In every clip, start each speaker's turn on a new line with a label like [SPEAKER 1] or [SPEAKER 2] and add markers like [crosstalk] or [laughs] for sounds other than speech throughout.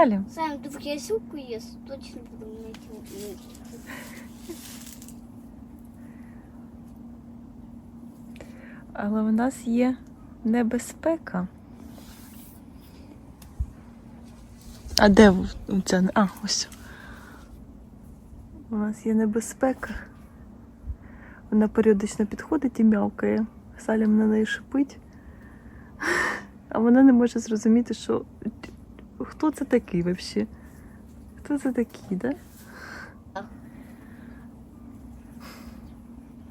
[SPEAKER 1] Салім.
[SPEAKER 2] Сам ти в ясюку є, точно буду мити.
[SPEAKER 1] Але у нас є небезпека. А де ця? А, ось. У нас є небезпека. Вона періодично підходить і м'явкає. Салім на неї шипить. А вона не може зрозуміти, що хто це такий взагалі? Хто це такий, да?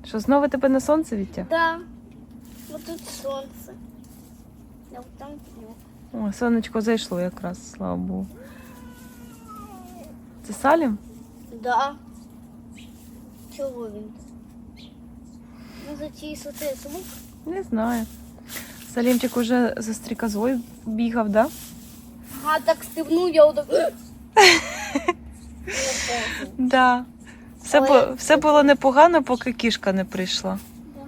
[SPEAKER 1] Що знову тебе на сонце відтяг?
[SPEAKER 2] Да. Вот тут сонце. Я вот там.
[SPEAKER 1] О, сонечко зайшло якраз, слава Богу. Це Салім?
[SPEAKER 2] Да. Чого він? Ну, за ті соти звук.
[SPEAKER 1] Не знаю. Салімчик уже за стріказою бігав, да?
[SPEAKER 2] Ага, так стивнув, я отак. [gasps]
[SPEAKER 1] Да. Все,
[SPEAKER 2] Але-
[SPEAKER 1] бу- все було непогано, поки кішка не прийшла.
[SPEAKER 2] Да.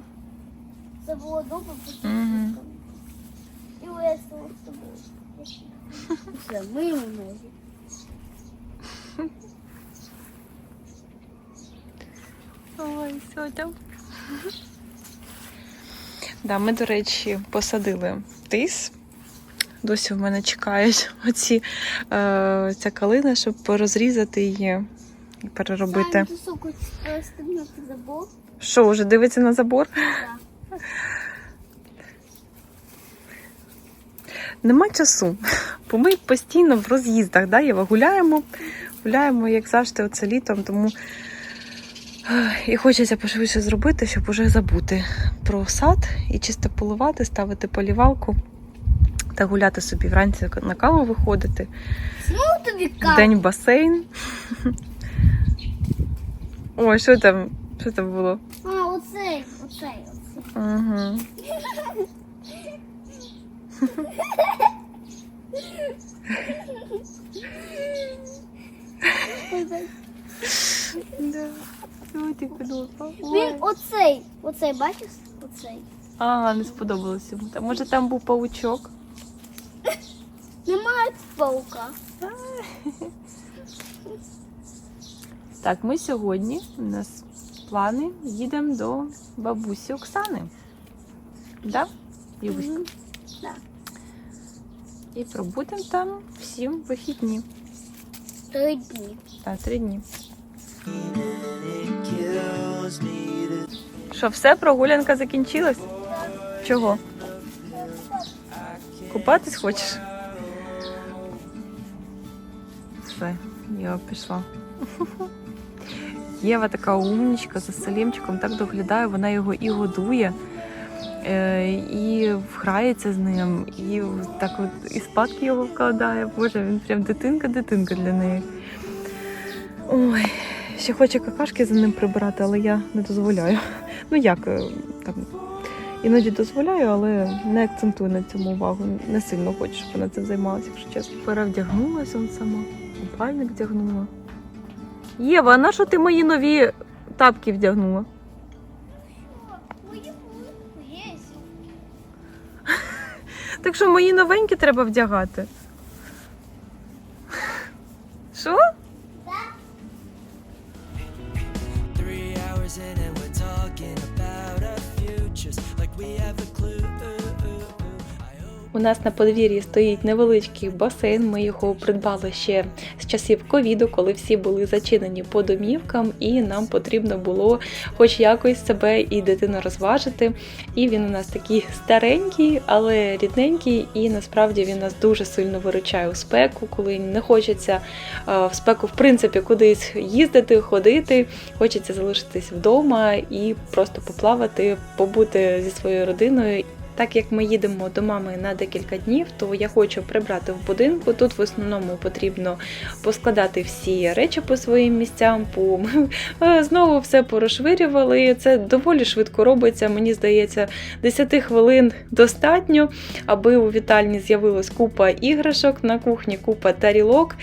[SPEAKER 2] Це було добре, бо
[SPEAKER 1] Мгм.
[SPEAKER 2] і весело з тобою. Все, мимо ноги.
[SPEAKER 1] Ой, сьотя. Да, ми, до речі, посадили тис. Досі в мене чекають [laughs] оці, е, ця калина, щоб розрізати її і переробити. Що, вже дивиться на забор?
[SPEAKER 2] Да. [laughs]
[SPEAKER 1] Нема часу, бо ми постійно в роз'їздах, да, Єва? Гуляємо, гуляємо, як завжди, оце літом, тому і хочеться пошвидше зробити, щоб уже забути про сад і чисто поливати, ставити полівалку та гуляти собі вранці на каву виходити.
[SPEAKER 2] Тобі кав.
[SPEAKER 1] День басейн. Ой, що там? Що там було?
[SPEAKER 2] А, оцей, оцей, оцей.
[SPEAKER 1] Угу. Да.
[SPEAKER 2] Він оцей, оцей, бачиш? Оцей.
[SPEAKER 1] А, не сподобалось йому. Та може там був паучок?
[SPEAKER 2] Немає паука. [laughs]
[SPEAKER 1] Так, ми сьогодні у нас плани їдемо до бабусі Оксани. Да? Юбуська?
[SPEAKER 2] Мгм. Да.
[SPEAKER 1] І пробудемо там всі вихідні.
[SPEAKER 2] Три дні.
[SPEAKER 1] Так, три дні. Що, все, прогулянка закінчилась? Чого? Купатись хочеш? Все, я пішла. [laughs] Єва така умнічка за Салімчиком, так доглядає, вона його і годує, е, і грається з ним, і так от і спадки його вкладає. Боже, він прям дитинка-дитинка для неї. Ой, ще хоче какашки за ним прибирати, але я не дозволяю. [laughs] Ну як, е, там, іноді дозволяю, але не акцентую на цьому увагу. Не сильно хочу, щоб вона цим займалася, якщо чесно. Перевдягнулася сама, купальник вдягнула. Єва, а на що ти мої нові тапки вдягнула? [laughs] Так що мої новенькі треба вдягати. Що?
[SPEAKER 3] Three hours in and we're talking about our futures like we have a
[SPEAKER 1] У нас на подвір'ї стоїть невеличкий басейн. Ми його придбали ще з часів ковіду, коли всі були зачинені по домівкам, і нам потрібно було хоч якось себе і дитину розважити. І він у нас такий старенький, але рідненький, і насправді він нас дуже сильно виручає у спеку, коли не хочеться в спеку, в принципі, кудись їздити, ходити. Хочеться залишитись вдома і просто поплавати, побути зі своєю родиною Так як ми їдемо до мами на декілька днів, то я хочу прибрати в будинку. Тут в основному потрібно поскладати всі речі по своїм місцям. По... Ми [laughs] знову все порозшвирювали. Це доволі швидко робиться. Мені здається, 10 хвилин достатньо, аби у вітальні з'явилась купа іграшок, на кухні купа тарілок.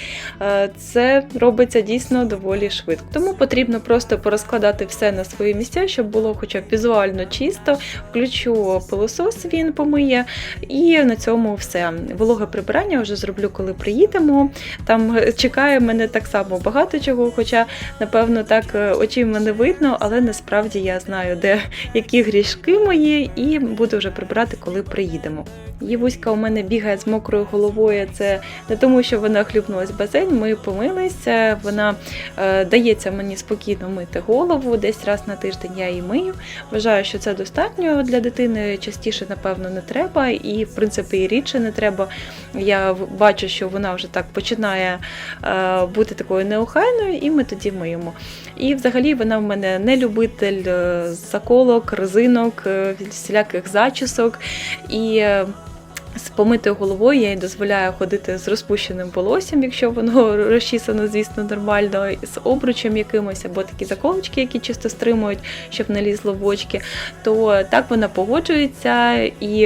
[SPEAKER 1] Е, Це робиться дійсно доволі швидко. Тому потрібно просто порозкладати все на свої місця, щоб було хоча б візуально чисто. Включу пилосос, він помиє, і на цьому все. Вологе прибирання вже зроблю, коли приїдемо. Там е, чекає мене так само багато чого, хоча, напевно, так очі очима не видно, але насправді я знаю, де які грішки мої, і буду вже прибирати, коли приїдемо. Євуська у мене бігає з мокрою головою. Це не тому, що вона хлюпнулась в басейн. Ми помилися. Вона е, дається мені спокійно мити голову. Десь раз на тиждень я її мию. Вважаю, що це достатньо для дитини. Частіше, напевно, не треба, і в принципі і рідше не треба. Я бачу, що вона вже так починає е, бути такою неохайною, і ми тоді миємо. І взагалі вона в мене не любитель е, заколок, резинок, е, всіляких зачісок. І е, з помитою головою я їй дозволяю ходити з розпущеним волоссям, якщо воно [laughs] розчісано, звісно, нормально, з обручем якимось, або такі заколочки, які чисто стримують, щоб не лізло в очки. То так вона погоджується, і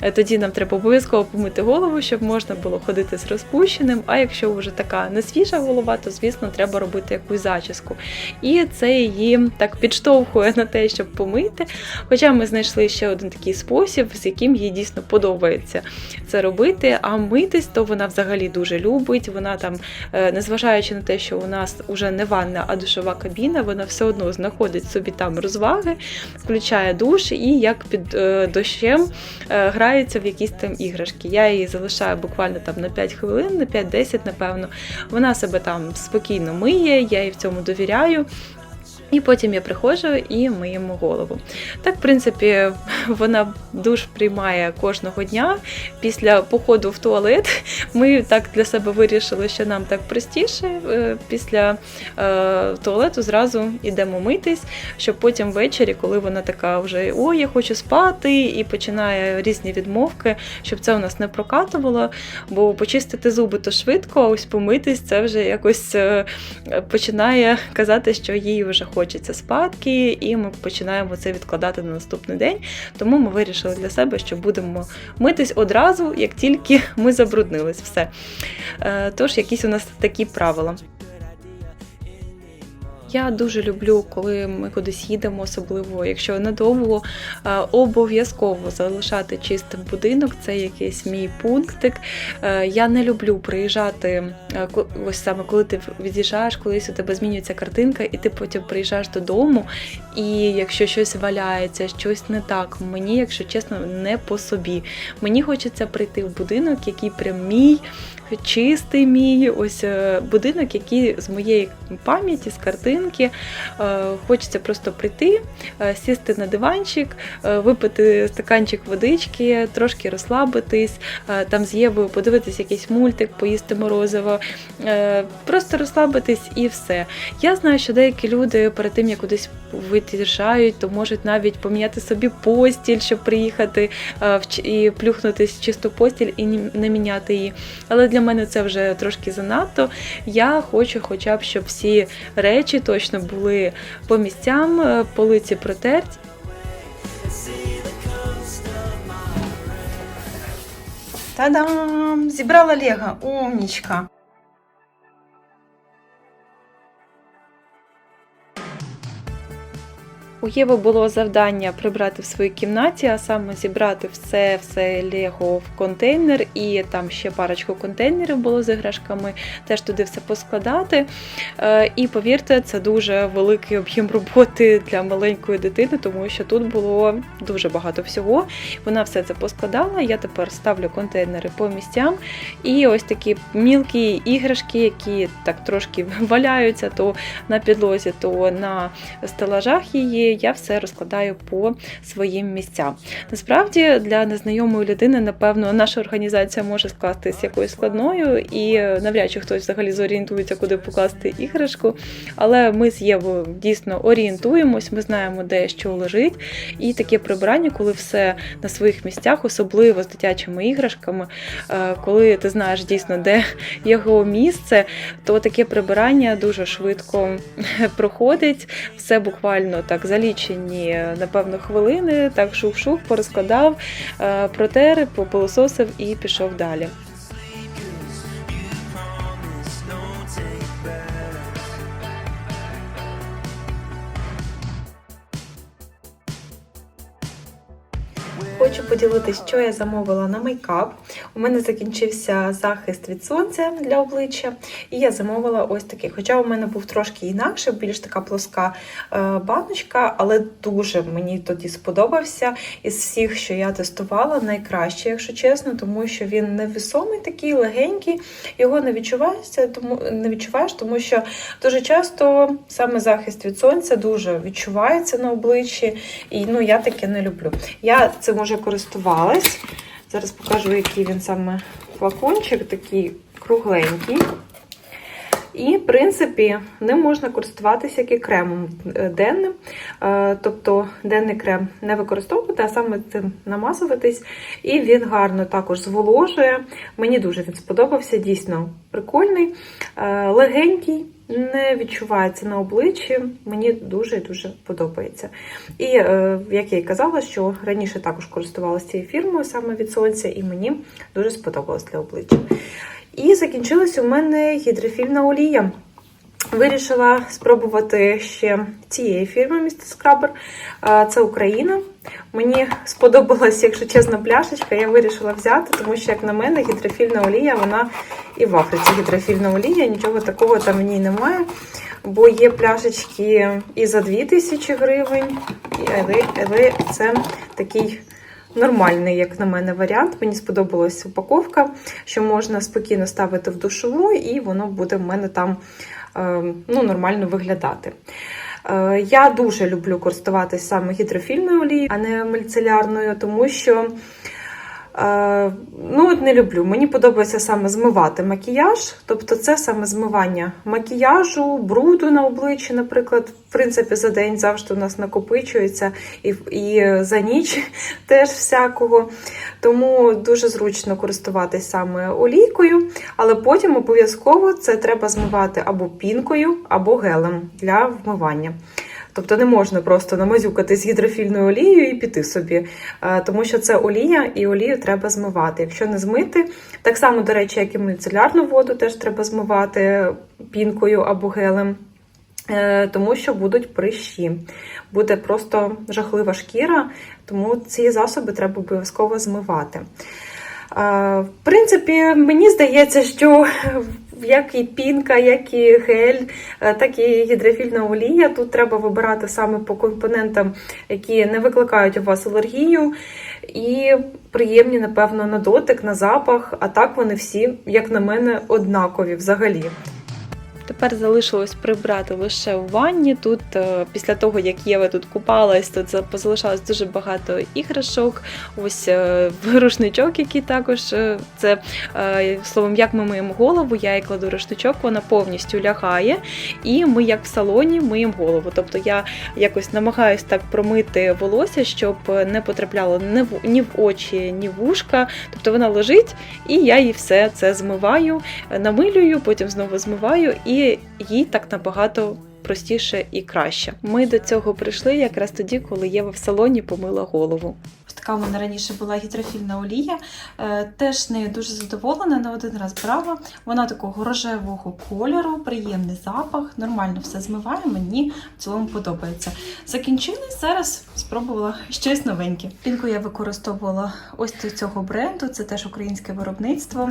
[SPEAKER 1] е, тоді нам треба обов'язково помити голову, щоб можна було ходити з розпущеним. А якщо вже така не свіжа голова, то звісно треба робити якусь зачіску. І це її так підштовхує на те, щоб помити. Хоча ми знайшли ще один такий спосіб, з яким їй дійсно подобається це робити. А митись, то вона взагалі дуже любить. Вона там, е, незважаючи на те, що у нас уже не ванна, а душова кабіна, вона все одно знаходить собі там розваги, включає душ і як під е, дощем е, грається в якісь там іграшки. Я її залишаю буквально там на 5 хвилин, на 5-10, напевно. Вона себе там спокійно миє, я їй в цьому довіряю. І потім я приходжу і миємо голову. Так, в принципі, [laughs] вона душ приймає кожного дня. Після походу в туалет [laughs] ми так для себе вирішили, що нам так простіше. Е, Після е, туалету зразу йдемо митись, щоб потім ввечері, коли вона така вже ой, я хочу спати, і починає різні відмовки, щоб це у нас не прокатувало. Бо почистити зуби то швидко, а ось помитись це вже якось е, починає казати, що їй вже хочеться спадки, і ми починаємо це відкладати на наступний день. Тому ми вирішили для себе, що будемо митись одразу, як тільки ми забруднились. Все. Е, Тож, якісь у нас такі правила. Я дуже люблю, коли ми кудись їдемо, особливо якщо надовго, е, обов'язково залишати чистим будинок. Це якийсь мій пунктик. Е, Я не люблю приїжджати е, ось саме коли ти від'їжджаєш, колись у тебе змінюється картинка, і ти потім приїжджаєш додому. І якщо щось валяється, щось не так, мені, якщо чесно, не по собі. Мені хочеться прийти в будинок, який прям мій, чистий мій, ось е, будинок, який з моєї пам'яті, з картинки. Е, Хочеться просто прийти, е, сісти на диванчик, випити стаканчик водички, трошки розслабитись, там з Євою подивитись якийсь мультик, поїсти морозиво, просто розслабитись і все. Я знаю, що деякі люди перед тим, як кудись виїжджають, то можуть навіть поміняти собі постіль, щоб приїхати і плюхнутись в чисту постіль і не міняти її. Але для мене це вже трошки занадто. Я хочу, хоча б, щоб всі речі точно були по місцям, е, полиці протерті.
[SPEAKER 4] Та-дам! Зібрала Лего, умнічка.
[SPEAKER 1] У Єви було завдання прибрати в своїй кімнаті, а саме зібрати все, все Лего в контейнер, і там ще парочку контейнерів було з іграшками, теж туди все поскладати. Е, І повірте, це дуже великий об'єм роботи для маленької дитини, тому що тут було дуже багато всього. Вона все це поскладала. Я тепер ставлю контейнери по місцям. І ось такі мілкі іграшки, які так трошки [laughs] валяються то на підлозі, то на стелажах її. Я все розкладаю по своїм місцям. Насправді для незнайомої людини, напевно, наша організація може скластись якоюсь складною, і навряд чи хтось взагалі зорієнтується, куди покласти іграшку. Але ми з Євою дійсно орієнтуємось, ми знаємо, де що лежить. І таке прибирання, коли все на своїх місцях, особливо з дитячими іграшками, е, коли ти знаєш дійсно, де його місце, то таке прибирання дуже швидко [laughs] проходить. Все буквально так за лічені, напевно, хвилини, так шух-шух, порозкладав, протери, протер, попилососив і пішов далі. Поділитися, що я замовила на мейкап. У мене закінчився захист від сонця для обличчя, і я замовила ось такий. Хоча у мене був трошки інакше, більш така плоска е, баночка, але дуже мені тоді сподобався. Із всіх, що я тестувала, найкраще, якщо чесно, тому що він невесомий такий, легенький, його не відчуваєшся, тому не відчуваєш, тому що дуже часто саме захист від сонця дуже відчувається на обличчі, і ну я таке не люблю. Я цим уже користувалась. Зараз покажу, який він саме флакончик, такий кругленький. І, в принципі, ним можна користуватися як і кремом е, денним. Е, Тобто денний крем не використовувати, а саме цим намазуватись. І він гарно також зволожує. Мені дуже він сподобався, дійсно прикольний, е, легенький, не відчувається на обличчі. Мені дуже і дуже подобається. І як я і казала, що раніше також користувалася цією фірмою саме від сонця, і мені дуже сподобалось для обличчя. І закінчилась у мене гідрофільна олія. Вирішила спробувати ще цієї фірми Містер Скрабер. Це Україна. Мені сподобалась, якщо чесно, пляшечка. Я вирішила взяти, тому що, як на мене, гідрофільна олія, вона і в Африці гідрофільна олія, нічого такого там в ній немає. Бо є пляшечки і за 2000 гривень, але це такий нормальний, як на мене, варіант. Мені сподобалась упаковка, що можна спокійно ставити в душову, і воно буде в мене там е, ну, нормально виглядати. Е, Я дуже люблю користуватися саме гідрофільною олією, а не мельцелярною, тому що ну, от не люблю. Мені подобається саме змивати макіяж, тобто це саме змивання макіяжу, бруду на обличчі, наприклад, в принципі, за день завжди у нас накопичується, і, і за ніч [laughs] теж всякого. Тому дуже зручно користуватись саме олійкою, але потім обов'язково це треба змивати або пінкою, або гелем для вмивання. Тобто не можна просто намазюкати з гідрофільною олією і піти собі, тому що це олія, і олію треба змивати. Якщо не змити, так само, до речі, як і міцелярну воду, теж треба змивати пінкою або гелем. Е, Тому що будуть прищі, буде просто жахлива шкіра, тому ці засоби треба обов'язково змивати. В принципі, мені здається, що як і пінка, як і гель, е, так і гідрофільна олія. Тут треба вибирати саме по компонентам, які не викликають у вас алергію, і приємні, напевно, на дотик, на запах. А так вони всі, як на мене, однакові взагалі. Тепер залишилось прибрати лише у ванні. Тут е, після того, як Єва тут купалась, тут позалишалось дуже багато іграшок. Ось е, [laughs] рушничок, який також е, це словом, як ми миємо голову, я їй кладу рушничок, вона повністю лягає, і ми, як в салоні, миємо голову. Тобто я якось намагаюсь так промити волосся, щоб не потрапляло в, ні в очі, ні в ушка. Тобто вона лежить, і я їй все це змиваю, намилюю, потім знову змиваю, і їй так набагато простіше і краще. Ми до цього прийшли якраз тоді, коли Єва в салоні помила голову. Така у мене раніше була гідрофільна олія. Е, Теж нею дуже задоволена, не один раз брала. Вона такого рожевого кольору, приємний запах, нормально все змиває, мені в цілому подобається. Закінчилась, зараз спробувала щось новеньке. Пінку я використовувала ось до цього бренду, це теж українське виробництво.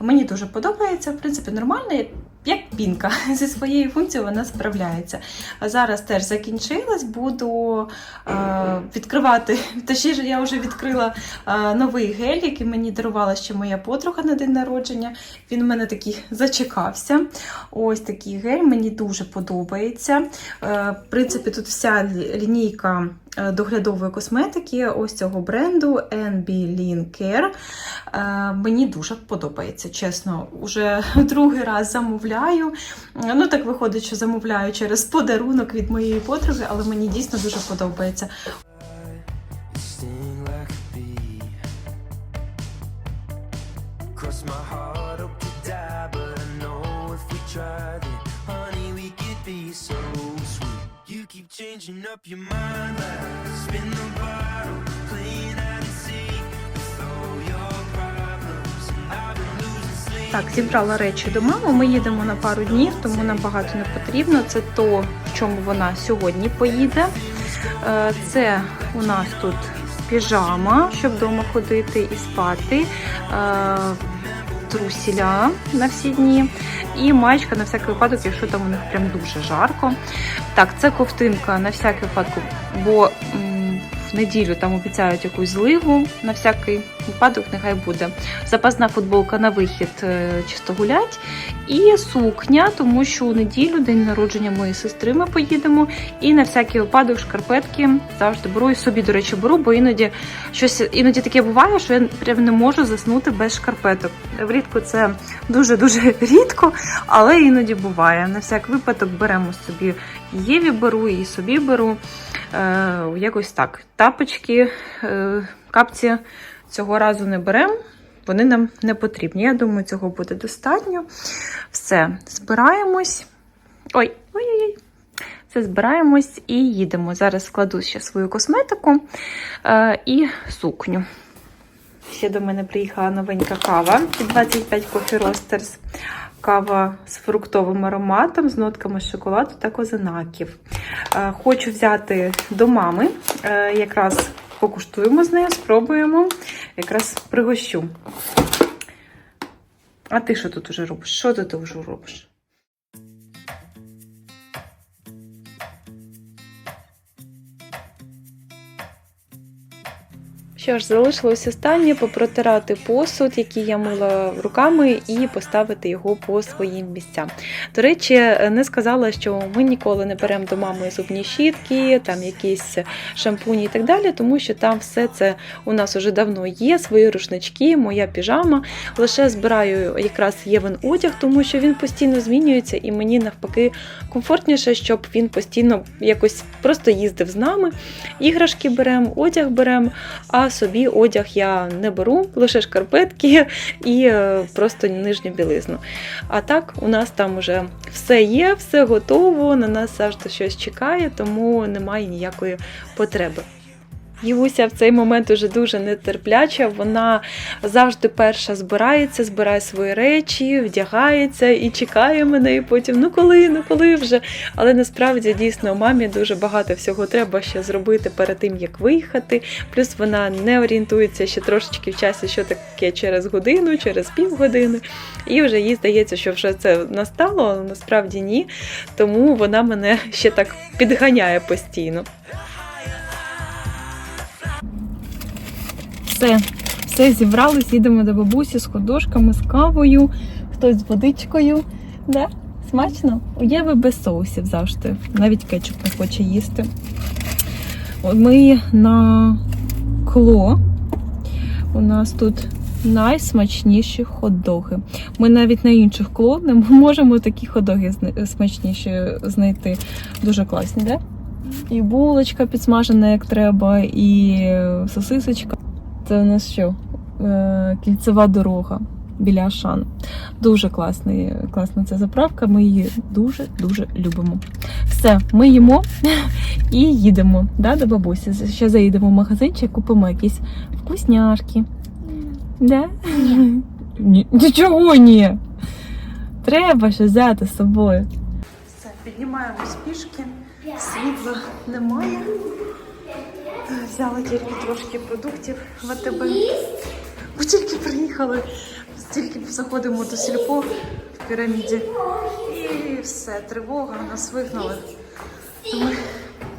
[SPEAKER 1] Мені дуже подобається, в принципі, нормально. Як пінка [laughs] зі своєю функцією вона справляється. А зараз теж закінчилась, буду е, відкривати. [laughs] Точніше, я вже відкрила е, новий гель, який мені дарувала ще моя подруга на день народження. Він у мене такий зачекався. Ось такий гель, мені дуже подобається. Е, в принципі, тут вся лінійка е, доглядової косметики ось цього бренду NB Lean Care. Е, мені дуже подобається, чесно. Уже другий раз замовляю. Е, Ну, так виходить, що замовляю через подарунок від моєї подруги, але мені дійсно дуже подобається.
[SPEAKER 3] Keep changing up your mind, like spin the bottle, playing
[SPEAKER 1] Так, зібрала речі до мами. Ми їдемо на пару днів, тому нам багато не потрібно. Це то, в чому вона сьогодні поїде. Е, Це у нас тут піжама, щоб вдома ходити і спати. Е, Трусіля на всі дні. І маєчка на всякий випадок, якщо там у них прям дуже жарко. Так, це ковтинка на всякий випадок, бо в неділю там обіцяють якусь зливу. На всякий випадок нехай буде. Запасна футболка на вихід е, чисто гулять. І сукня, тому що у неділю, день народження моєї сестри, ми поїдемо. І на всякий випадок шкарпетки завжди беру і собі, до речі, беру, бо іноді щось іноді таке буває, що я прям не можу заснути без шкарпеток. Влітку це дуже-дуже [laughs] рідко, але іноді буває. На всяк випадок беремо собі Єві беру і собі беру. Е, якось так. Тапочки, е, капці цього разу не беремо. Вони нам не потрібні. Я думаю, цього буде достатньо. Все, збираємось. Ой, ой-ой-ой. Все, збираємось і їдемо. Зараз складу ще свою косметику е, і сукню. Ще до мене приїхала новенька кава від 25 Coffee Roasters. Кава з фруктовим ароматом, з нотками шоколаду та козинаків. Е, Хочу взяти до мами. Е, Якраз покуштуємо з нею, спробуємо. Якраз пригощу. А ти що тут уже робиш? Що ти вже робиш? Що ж, залишилось останнє попротирати посуд, який я мила руками, і поставити його по своїм місцям. До речі, не сказала, що ми ніколи не беремо до мами зубні щітки, там якісь шампуні і так далі, тому що там все це у нас уже давно є, свої рушнички, моя піжама. Лише збираю якраз євен одяг, тому що він постійно змінюється, і мені навпаки комфортніше, щоб він постійно якось просто їздив з нами. Іграшки беремо, одяг беремо. А собі одяг я не беру, лише шкарпетки і е, просто нижню білизну. А так, у нас там уже все є, все готово, на нас завжди щось чекає, тому немає ніякої потреби. Євуся в цей момент уже дуже нетерпляча. Вона завжди перша збирається, збирає свої речі, вдягається і чекає мене. І потім ну коли, ну коли вже. Але насправді дійсно мамі дуже багато всього треба ще зробити перед тим, як виїхати. Плюс вона не орієнтується ще трошечки в часі, що таке через годину, через півгодини. І вже їй здається, що вже це настало, але насправді ні. Тому вона мене ще так підганяє постійно. Все, все зібрались, їдемо до бабусі з ходошками, з кавою, хтось з водичкою. Да? Смачно? У Єви без соусів завжди. Навіть кетчуп не хоче їсти. Ми на кло. У нас тут найсмачніші хот-доги. Ми навіть на інших кло не можемо такі хот-доги смачніші знайти. Дуже класні, да? І булочка підсмажена як треба, і сосисочка. Це у нас що? Е, Кільцева дорога біля Ашану. Дуже класний, класна ця заправка. Ми її дуже-дуже любимо. Все, ми їмо [laughs] і їдемо да, до бабусі. Ще заїдемо в магазинчик, купимо якісь вкусняшки. Да? Ні. Нічого ні. Треба ще взяти з собою. Все, піднімаємось пішки. Світла немає. Взяла тільки трошки продуктів в АТБ. Ми тільки приїхали, тільки заходимо до сільпо в піраміді. І все, тривога, нас вигнали. Ми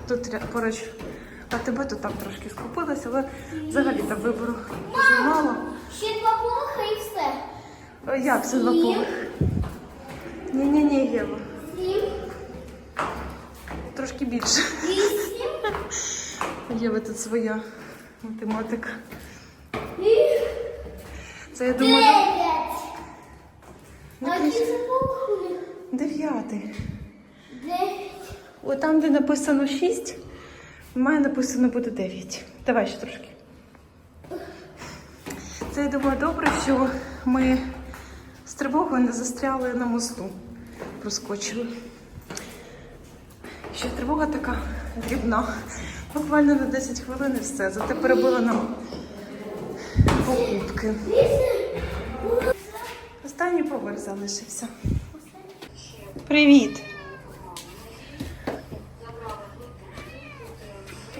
[SPEAKER 1] тут поруч А тебе тут там трошки скупилось, але взагалі там вибору дуже мало.
[SPEAKER 2] Ще два поверха і все.
[SPEAKER 1] О, Як це два поверхи? Ні-ні-ні, Єва. Трошки більше.
[SPEAKER 2] вісім [laughs]
[SPEAKER 1] Єва тут своя математика. Це я думаю,
[SPEAKER 2] дев'ять. Це
[SPEAKER 1] дев'ятий.
[SPEAKER 2] Дев'ять.
[SPEAKER 1] О, там, де написано 6, в мене написано буде 9. Давай ще трошки. Це я думаю, добре, що ми з тривогою не застряли на мосту. Проскочили. Ще тривога така дрібна. Буквально на 10 хвилин і все. Зате перебила нам покупки. Останній поверх залишився. Привіт!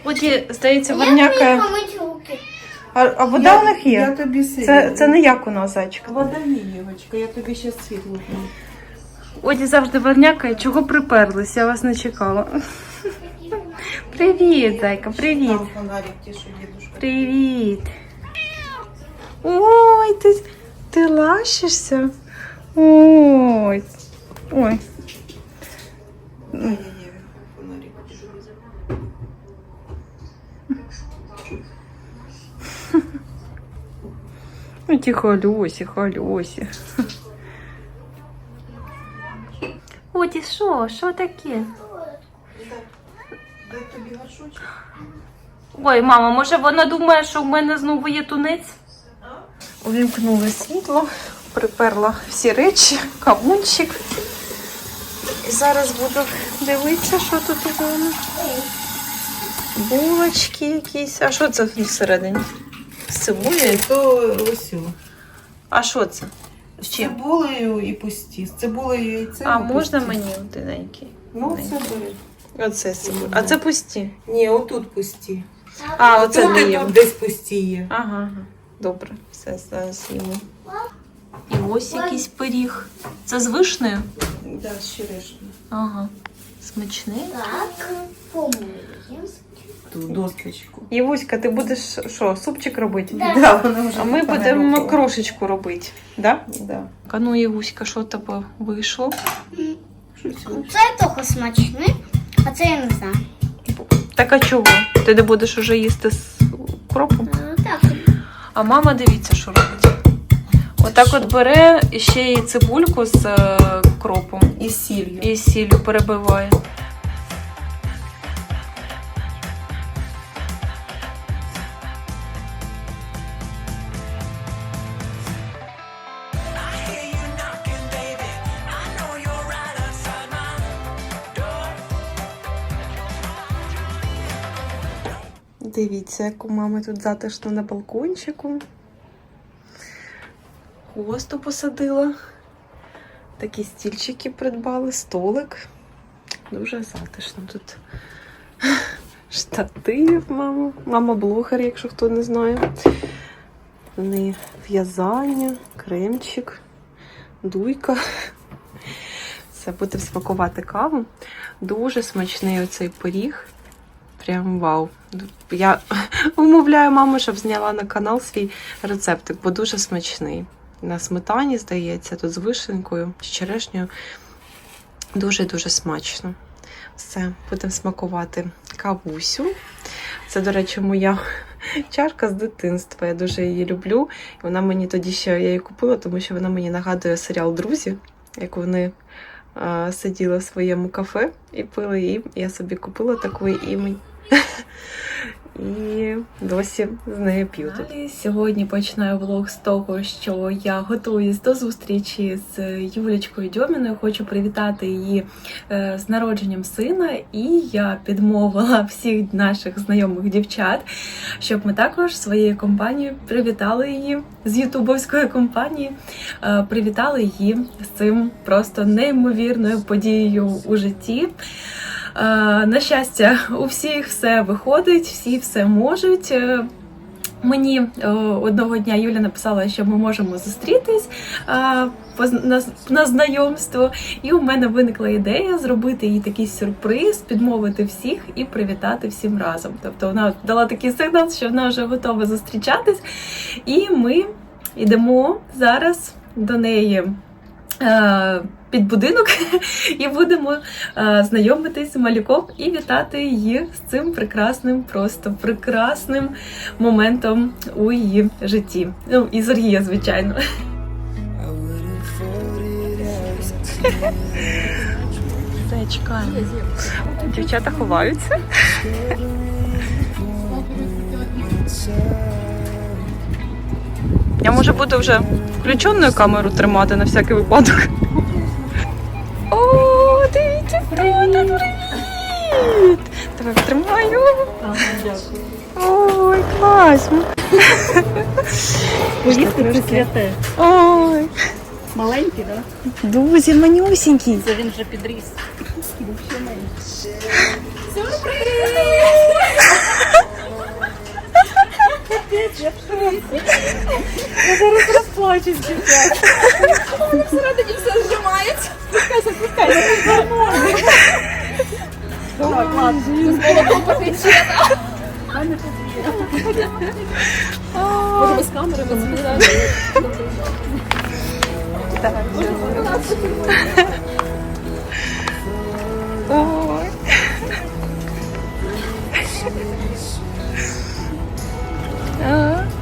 [SPEAKER 1] Оті, здається,
[SPEAKER 2] Як
[SPEAKER 1] верняка. А, а вода у них
[SPEAKER 5] Я
[SPEAKER 1] є?
[SPEAKER 5] тобі сильно.
[SPEAKER 1] Це, це не як у нас зайчика.
[SPEAKER 5] Вода є, Євочка, я тобі ще світло. дам.
[SPEAKER 1] Оді завжди верняка, чого приперлись, я вас не чекала. Привіт, зайка, привіт.
[SPEAKER 5] Там фонарик ті, що дідушка.
[SPEAKER 1] Привіт. Ой, ти, ти лащишся? Ой. Ой.
[SPEAKER 5] Ні-ні-ні, фонарик.
[SPEAKER 1] Ну, ті халюсі, халюсі. Оді, що? Що таке? Ой, мама, може вона думає, що в мене знову є тунець? Увімкнули світло, приперла всі речі, кавунчик. І зараз буду дивитися, що тут у мене. Булочки якісь. А що це всередині? З цибулею?
[SPEAKER 5] То ось.
[SPEAKER 1] А що це?
[SPEAKER 5] З цибулею і пусті. З цибулею і яйцем.
[SPEAKER 1] А,
[SPEAKER 5] і
[SPEAKER 1] можна
[SPEAKER 5] пусті.
[SPEAKER 1] мені одиненький?
[SPEAKER 5] Ну, це бери.
[SPEAKER 1] Оце з цибулею. А це пусті.
[SPEAKER 5] Ні, отут пусті.
[SPEAKER 1] А, оце
[SPEAKER 5] Тут і тут десь пусті є.
[SPEAKER 1] Ага, ага. Добре, все зараз їмо. І ось якийсь пиріг. Це з вишнею?
[SPEAKER 5] Да, з черешнею.
[SPEAKER 1] Ага. Смачний.
[SPEAKER 2] Так, помиємо.
[SPEAKER 5] Ту досточку.
[SPEAKER 1] Євуська, ти будеш що, супчик робити?
[SPEAKER 2] Да.
[SPEAKER 5] Да, вона вже
[SPEAKER 1] А ми будемо
[SPEAKER 5] нарухала.
[SPEAKER 1] крошечку робити. Да?
[SPEAKER 5] Да.
[SPEAKER 1] А ну, Євуська, що тебе вийшло?
[SPEAKER 5] Щось.
[SPEAKER 2] Це трохи смачний, а це я не знаю.
[SPEAKER 1] Так а чого? Ти не будеш уже їсти з кропом?
[SPEAKER 2] Ну, Так,
[SPEAKER 1] А мама дивіться, що робить. Отак от бере ще і цибульку з е, кропом
[SPEAKER 5] І сіллю.
[SPEAKER 1] і сіллю перебиває. Дивіться, як у мами тут затишно на балкончику. Хвосту посадила. Такі стільчики придбали, столик. Дуже затишно тут. [laughs] Штатив, мама. Мама блогер, якщо хто не знає. В неї в'язання, кремчик, дуйка. Все, будемо смакувати каву. Дуже смачний оцей пиріг. Прям вау. Я [laughs] умовляю маму, щоб зняла на канал свій рецептик, бо дуже смачний. На сметані, здається, тут з вишенькою, з черешнею. Дуже-дуже смачно. Все, будемо смакувати кавусю. Це, до речі, моя [laughs] чашка з дитинства. Я дуже її люблю. І вона мені тоді ще я її купила, тому що вона мені нагадує серіал Друзі, як вони а, сиділи в своєму кафе і пили її. Я собі купила таку і мені. [laughs] І досі з нею п'ю тут. Сьогодні починаю влог з того, що я готуюсь до зустрічі з Юлічкою Дьоміною. Хочу привітати її е, з народженням сина, і я підмовила всіх наших знайомих дівчат, щоб ми також своєю компанією привітали її з ютубовської компанії. е, Привітали її з цим просто неймовірною подією у житті. Е, На щастя, у всіх все виходить, всі все можуть. Е, Мені е, одного дня Юля написала, що ми можемо зустрітись на знайомство, і у мене виникла ідея зробити їй такий сюрприз, підмовити всіх і привітати всім разом. Тобто вона дала такий сигнал, що вона вже готова зустрічатись, і ми йдемо зараз до неї. Під будинок [laughs] і будемо е, знайомитись з малюком і вітати її з цим прекрасним, просто прекрасним моментом у її житті. Ну і Сергія, звичайно. Чекаємо. Дівчата ховаються. Я може буду вже включеною камеру тримати на всякий випадок. О, дивіться, привіт! Привіт! Тебе потримаю. Ой, класно.
[SPEAKER 6] Повістки це святе.
[SPEAKER 1] Ой,
[SPEAKER 6] Маленький, так?
[SPEAKER 1] дуже манюсінький.
[SPEAKER 6] Це він вже підріс. Може без камери
[SPEAKER 1] Ой.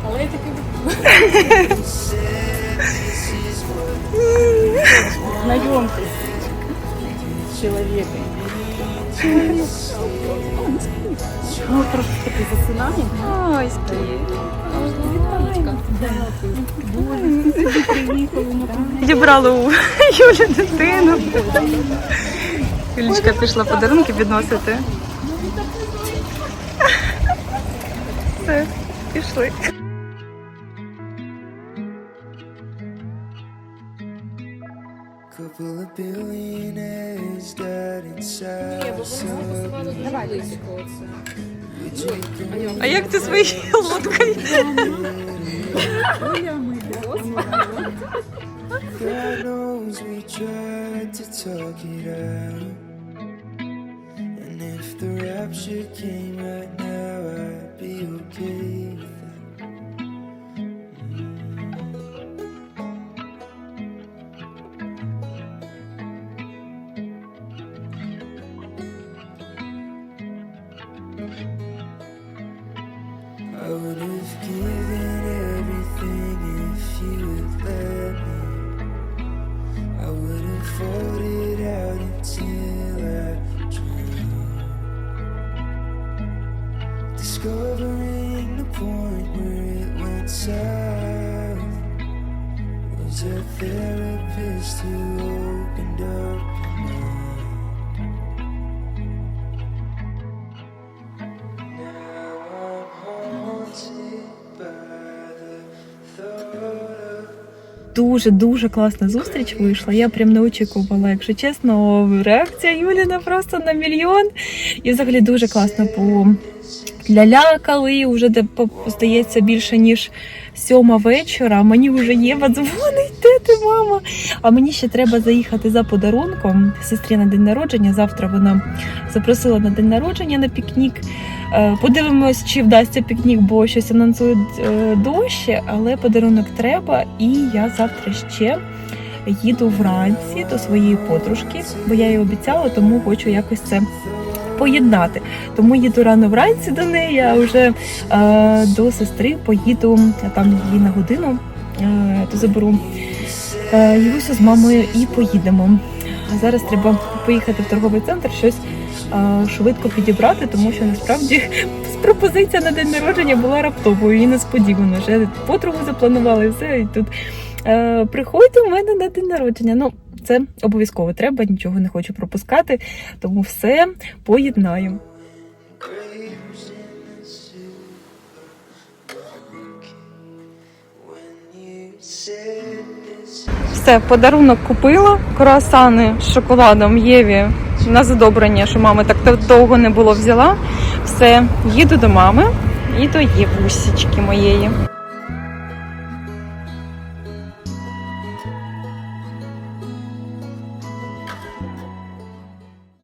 [SPEAKER 6] Але я таки знайомтесь з чоловіком. Ну, трошки таки засинає.
[SPEAKER 1] Ой, скіт. Відібрали у Юлі дитину. Юлічка пішла подарунки відносити. Все, пішли.
[SPEAKER 3] Inside.
[SPEAKER 1] А як ти своєю лодкою?
[SPEAKER 3] And if the rapture came right now, I'd be okay
[SPEAKER 1] Дуже дуже класна зустріч вийшла. Я прям не очікувала, якщо чесно. Реакція Юліна просто на мільйон. І взагалі дуже класно по лялякали. Вже де здається більше ніж сьома вечора. Мені вже Єва дзвонить, де ти, мама? А мені ще треба заїхати за подарунком сестрі на день народження. Завтра вона запросила на день народження на пікнік. Е, Подивимось, чи вдасться пікнік, бо щось анонсують е, дощ, але подарунок треба. І я завтра ще їду вранці до своєї подружки, бо я їй обіцяла, тому хочу якось це поєднати. Тому їду рано вранці до неї, а вже е, до сестри поїду там її на годину, е, то заберу е, Євусю з мамою і поїдемо. Зараз треба поїхати в торговий центр, щось е, швидко підібрати, тому що насправді [laughs] пропозиція на день народження була раптовою і несподівано. Вже подругу запланували все. І тут е, приходьте у мене на день народження. Ну, це обов'язково треба, нічого не хочу пропускати, тому все поєднаю. Все, подарунок купила. Круасани з шоколадом Єві на задобрення, що мами так довго не було взяла. Все, їду до мами І до Євусічки моєї.